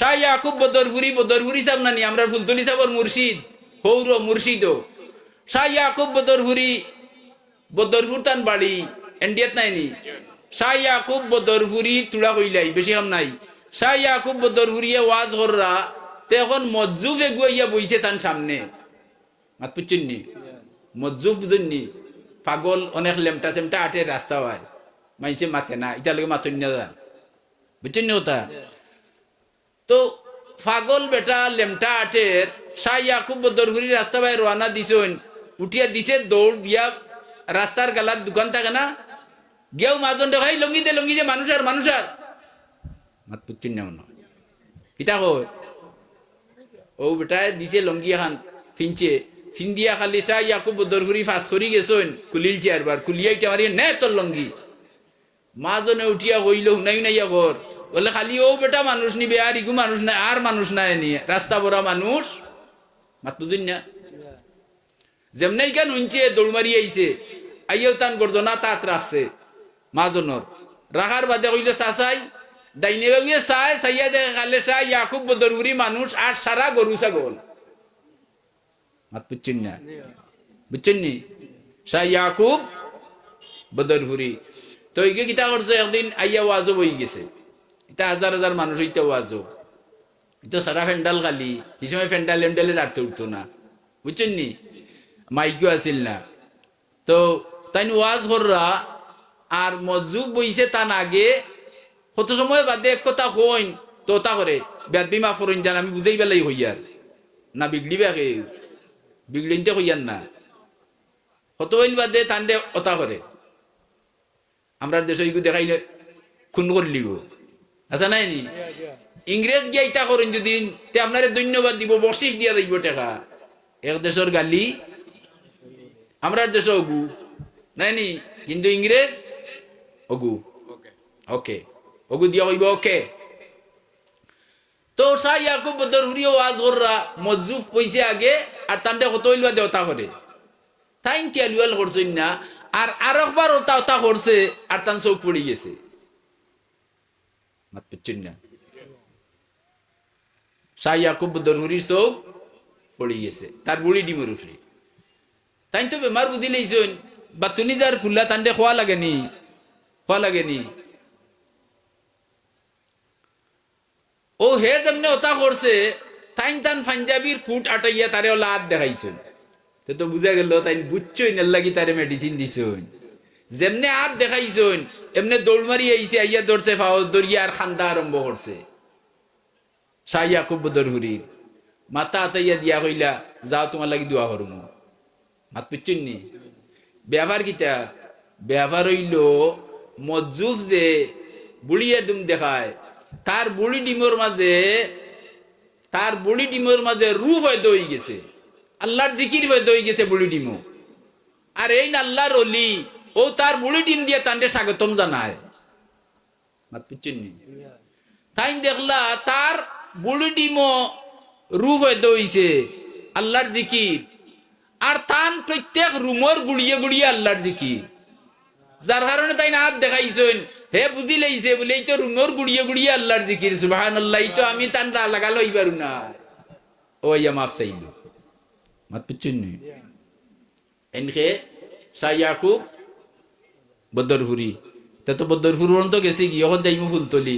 শাহ ইয়াকুব বদরপুরি বদরপুরি সাহেব নানি, আমরা ফুলতলি সাহেবর মুর্শিদ, হৌর মুর্শিদ শাহ ইয়াকুব বদরপুরি বদরপুর তান বাড়ি এন্ডিয়াত নাইনি শাহ ইয়াকুব বদরপুরি তুড়া কইলাই, বেশি কাম নাই। শাহ ইয়াকুব বদরপুরিয়ে ওয়াজ কররা, তে এখন মজ্জুফ এগুয়াইয়া বইছে তান সামনে। মাত পুচ্ছেননি মজ্জুফ বুঝেননি পাগল, অনেক লেমটা সেমটা আটে, রাস্তা হয়। মাইছে মাতে না ইটালকে মাতন না বুঝছেন নি ওটা তো পাগল বেটা লেমটা আটের শাহ ইয়াকুব বদরপুরি রাস্তা ভাই রওনা দিছেন। উঠিয়া দিছে, দৌড় দিয়া রাস্তার গালার দোকান থাকে না। গেও মাজন দেখো এই লঙ্গি দে লঙ্গি দে মানুষ আর মানুষ আর মাত পুচ্ছেন মনে। কিতা কয় ও বেটায় দিছে লঙ্গি খান ফিনছে। ফিন্দিয়া খালি শাহ ইয়াকুব বদরপুরি ফাঁস করি গেছেন কুলিল চেয়ারবার কুলিয়াইটা মারি নে তোর লঙ্গি? মাজনে উঠিয়া কইল, শুনাই নাইয়া ঘর বলে খালি ও বেটা মানুষ নিবে, আর ইগু মানুষ নাই, আর মানুষ নাই নিয়ে। রাস্তা বড়া মানুষ মাত বুঝিন না? যেমনি কেন উঞ্চে দৌড় মারি আইছে। আইয়াও তান গর্জনা তাত রাখছে। মাজনর। রাখার বাদে কইল, চাচাই দাইনে বাবুয়ে চাই, চাইয়া দেখে খালে চাই, ইয়াকুব বদরুরি মানুষ, আর সারা গরু ছাগল। মাত বুঝছেন না? বুঝছেন নি? শাহ ইয়াকুব বদরপুরি তো এইকে কিতা করছে? একদিন আইয়া ওয়াজও বই গেছে। এটা হাজার হাজার মানুষ হইতে ওয়াজও তো সারা ফেন্ডাল খালি, এই সময় ফেন্ডাল এন্ডালে দাঁড়তে উঠতো না। বুঝছেন নি? মাইকও আছিল না। তো তাই ওয়াজ কররা, আর মজুব বইছে তান আগে, কত সময় বাদে এক কথা হইন তো তা করে, বেদ বিমা ফরইন জান, আমি বুঝাই বেলাই হইয়ার। না বিগড়ি বেকে বিগড়িনতে হইয়ার না। কত হইল বাদে তান দে অতা করে। আমরা দেশে দেখাইলে খুন করলিব। আচ্ছা নাই নি? ইংরেজ গিয়া ইটা করেন যদি তে আপনারে ধন্যবাদ দিব বর্ষিস দিয়া দিব টাকা। এক দেশের গালি আমরা দেশে অগু নাই নি? কিন্তু ইংরেজ অগু ওকে অগু দিয়া হইব ওকে তো শাহ ইয়াকুব বদরহুরি ওয়াজ কররা মজুফ পয়সা আগে আর তান্ডে কত হইল বাদে অতা করে তাই টিয়ালুয়াল করছেন না আর আর একবার ওটা ওটা করছে আর তান চোখ পড়ে গেছে। মাত পেচ্ছেন না শাহ ইয়াকুব দরহুরির চোখ পড়ে গেছে তার বুড়ি ডিমের উপরে তাই তো বেমার বুঝি লইছেন বা তুমি যার খুল্লা তান্ডে খোয়া লাগেনি খোয়া লাগেনি ও হে যেমনে ওটা করছে তাইন তান পাঞ্জাবির কুট আটাইয়া তারে ওলা হাত দেখাইছেন তো বুঝা গেল তাই বুঝছই নেল লাগি তারে মেডিসিন দিছইন যেমনে হাত দেখাইছইন এমনে দৌড় মারি আইছে, আইয়া দৌড়ছে ফাও দৌড়িয়া আর খান্দা আরম্ভ করছে। শাহ ইয়াকুব দরহুরির মাথা আতাইয়া দিয়া কইলা, যাও তোমার লাগি দোয়া করুম মাত পিচ্ছুন নি? ব্যবহার কিটা ব্যবহার হইল মজুফ যে বুড়িয়া ডিম দেখায়, তার বুড়ি ডিমের মাঝে, তার বুড়ি ডিমের মাঝে রূপ হয়তো হয়ে গেছে। আল্লাহর জিকির হয়তো হয়ে গেছে বুড়ি ডিমও। আর এই না আল্লাহর অলি ও তার বুড়ি ডিম দিয়ে তান্ডে স্বাগতম জানায়। তাই দেখলা তার বুড়ি ডিমও রূপ হইছে আল্লাহর জিকির। আর তান প্রত্যেক রুমর গুড়িয়ে গুড়িয়ে আল্লাহর জিকির। যার কারণে তাই না হাত দেখাইছেন হে বুঝি লাইছে বলে এই তো রুমর গুড়িয়ে গুড়িয়ে আল্লাহর জিকির সুবাহান আল্লাহ তো আমি তান লাগালো ইবারু না। ও ইয়া মাফ চাইল। মাত পিচ্ছুন নি? এনখে শাহ ইয়াকুব বদরপুরি তা তো বদরপুর পর্যন্ত গেছি কি? এখন যাইমু ফুলতলি।